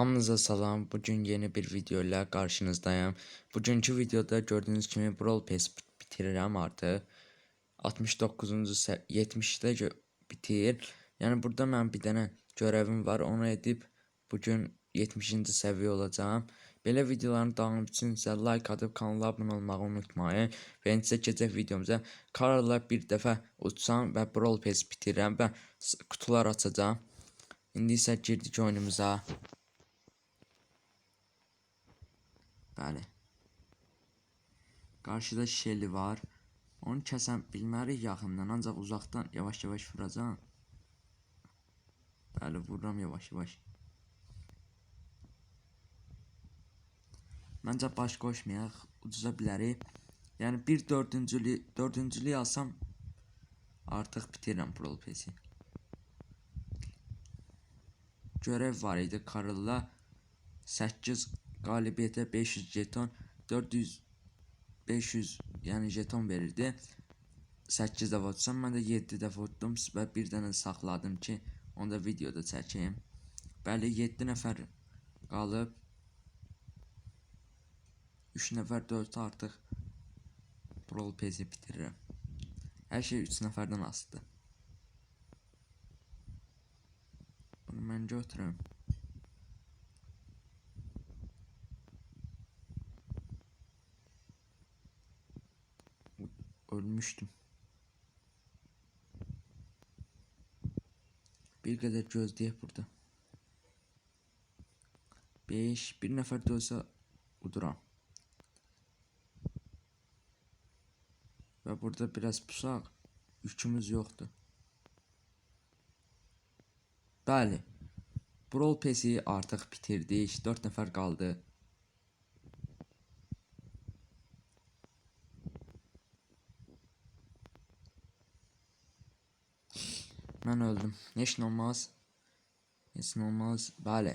Hamınıza salam. Bugün yeni bir video ile karşınızdayım. Bugünkü videoda gördüğünüz kimi Brawl Pass bit- bitirirəm artıq. 69-cu 70-də gö- bitir. Yəni burada mən bir dənə görevim var. Onu edib bugün 70-ci səviyyə olacağam. Belə videoların davamı üçün sizə like atıb kanala abunə olmağı unutmayın. Və indi keçək videomuza. Karla bir dəfə uçsam və Brawl Pass bitirirəm və kutular açacağam. İndi isə girdik oyunumuza. Bəli. Qarşıda Shelly var. Onu kəsən bilmərik yaxından, ancaq uzaqdan yavaş-yavaş vuracağam. Bəli, vururam yavaş-yavaş. Məncə baş qoşmayaq, uduza bilərik. Yəni bir dördüncülü, dördüncülük alsam artıq bitirirəm Brawl Pass-i. Görev var idi Karılla 8 qalibiyyətə 500 jeton 400 500 yəni jeton verirdi. 8 dəfə utsam mən də 7 dəfə utdum və bir dənə saxladım ki onu da videoda çəkeyim bəli 7 nəfər qalıb 3 nəfər 4 artıq Brawl Pass-i bitirirəm şey 3 nəfərdən asılıdır bunu mən götürürəm ölmüştüm. Bir qədər gözləyək burada. 5 bir nəfər də olsa uduram. Və burada biraz pusaq. Yükümüz yoxdur. Bəli. Brawl Pass-i artıq bitirdik. 4 nəfər qaldı. Mən öldüm. Nə olmaz. Nə olmaz. Bəli.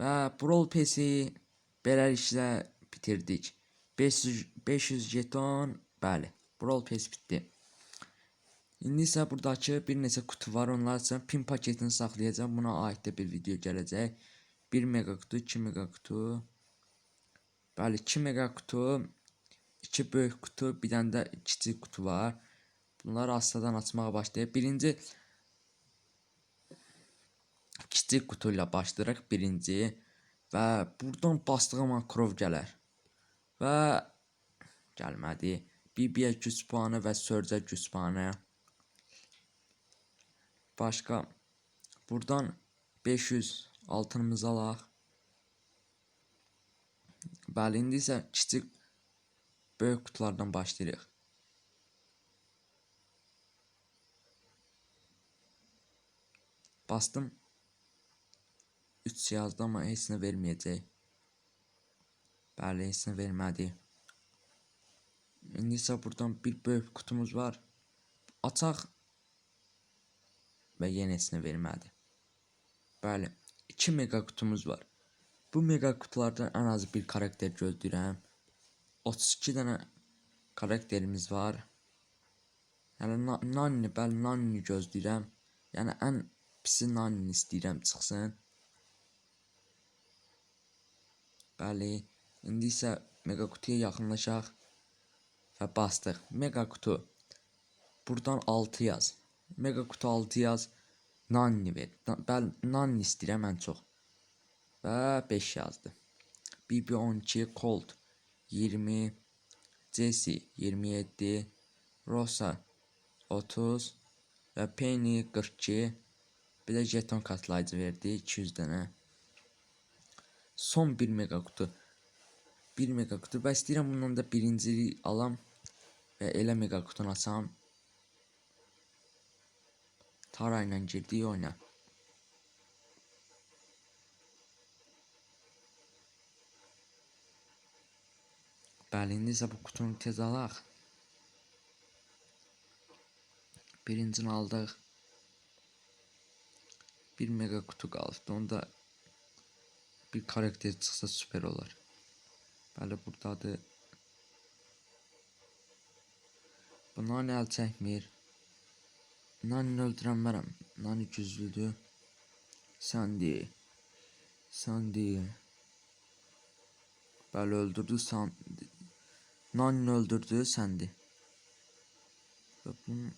Və Brawl Pass-i beləliklə bitirdik. 500 500 jeton, bəli. Brawl Pass bitdi. İndi isə buradakı bir neçə kutu var. Onlar üçün pin paketini saxlayacağam. Buna aid də bir video gələcək. 1 mega kutu, 2 mega kutu. Bəli, 2 mega kutu, 2 böyük kutu, bir dənə də kiçik kutu var. Bunları astadan açmağa başlayıb. Birinci kiçik kutu ilə birinci və buradan bastığım an krov gələr. Və gəlmədi. BB-yə güc puanı və Surge güc puanı. Başqa buradan 500 altınımızı alaq. Bəli, indi isə kiçik böyük kutulardan başlayırıq. Bastım 3 yazdı ama. Bəli, heç nə vermədi. İndi isə buradan bir böyük kutumuz var. Yenə heç nə vermədi. Bəli, 2 mega kutumuz var. Bu mega kutulardan ən az bir karakter gözləyirəm. 32 dənə karakterimiz var. Yəni na Nanni, bəli Nanni gözləyirəm. Yəni ən pisi Nanni istəyirəm çıxsın. Bəli, indi isə mega kutuya yaxınlaşaq və bastıq. Mega kutu. Buradan 6 yaz. Mega kutu 6 yaz. Nanni ver. Bəli, Nanni istəyirəm ən çox. Və 5 yazdı. BB12 Colt 20 Jesse 27 Rosa 30 və Penny 42 bir də jeton katlayıcı verdi 200 dənə. Son bir mega kutu. Bir mega kutu. Ben istəyirəm bundan da birinciliyi alam və elə mega kutunu açam. Tara ilə girdik oyuna. Bəli, bu kutunu tez alaq. Birincini aldıq. Bir mega kutu qaldı. Onda bir karakter çıxsa süper olar. Bəli, burdadır. Bunlar əl çəkmir. Nani öldürənmərəm. Nani güclüdür. Sandy. Sandy. Bəli öldürdü San Nani öldürdü Sandy. Və bunun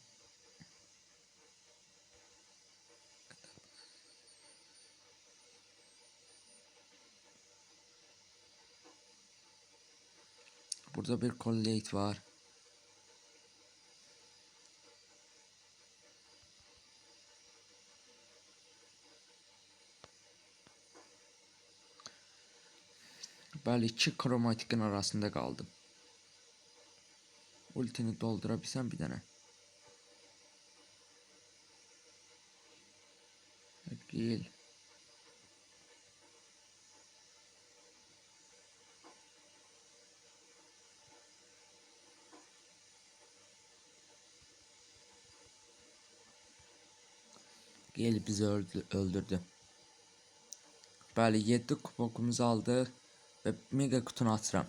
Burada bir collate var. Bəli, iki kromatikin arasında qaldım. Ultini doldura bilsəm bir dənə. Gel. Gel bizi öldü, öldürdü. Bəli, 7 kubokumuzu aldıq və mega kutunu açıram.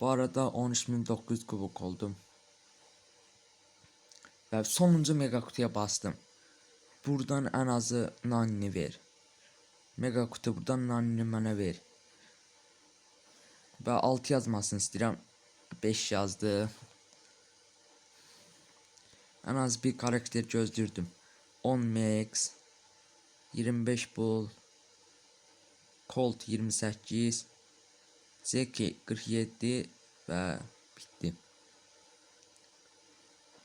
Bu arada 13900 kubok oldum. Və sonuncu mega kutuya bastım. Buradan ən azı nanni ver. Mega kutu buradan nanni mənə ver. Və 6 yazmasını istəyirəm. 5 yazdı. Ən az bir karakter gözlürdüm. 10 max 25 bull Colt 28 Zeki 47 və bitdi.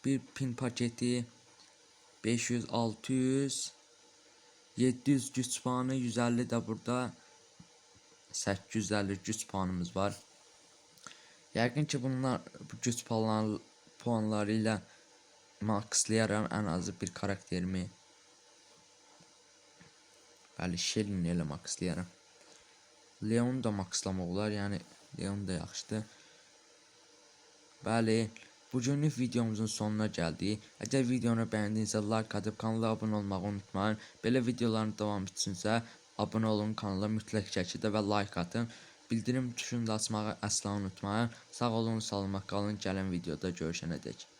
Bir pin paketi 500 600 700 güc puanı 150 də burada 850 güc puanımız var. Yəqin ki bunlar bu güc puanlar, puanları ilə maxlayaram ən azı bir karakterimi. Bəli, Shelly ilə maxlayaram. Leon da maxlamaq olar, yəni Leon da yaxşıdır. Bəli, bugünlük videomuzun sonuna gəldik. Əgər videonu bəyəndinizsə like atıb kanala abunə olmağı unutmayın. Belə videoların davamı üçünsə abunə olun kanala mütləq şəkildə və like atın. Bildirim tuşunu da açmağı əsla unutmayın. Sağ olun, salamat qalın. Gələn videoda görüşənədək.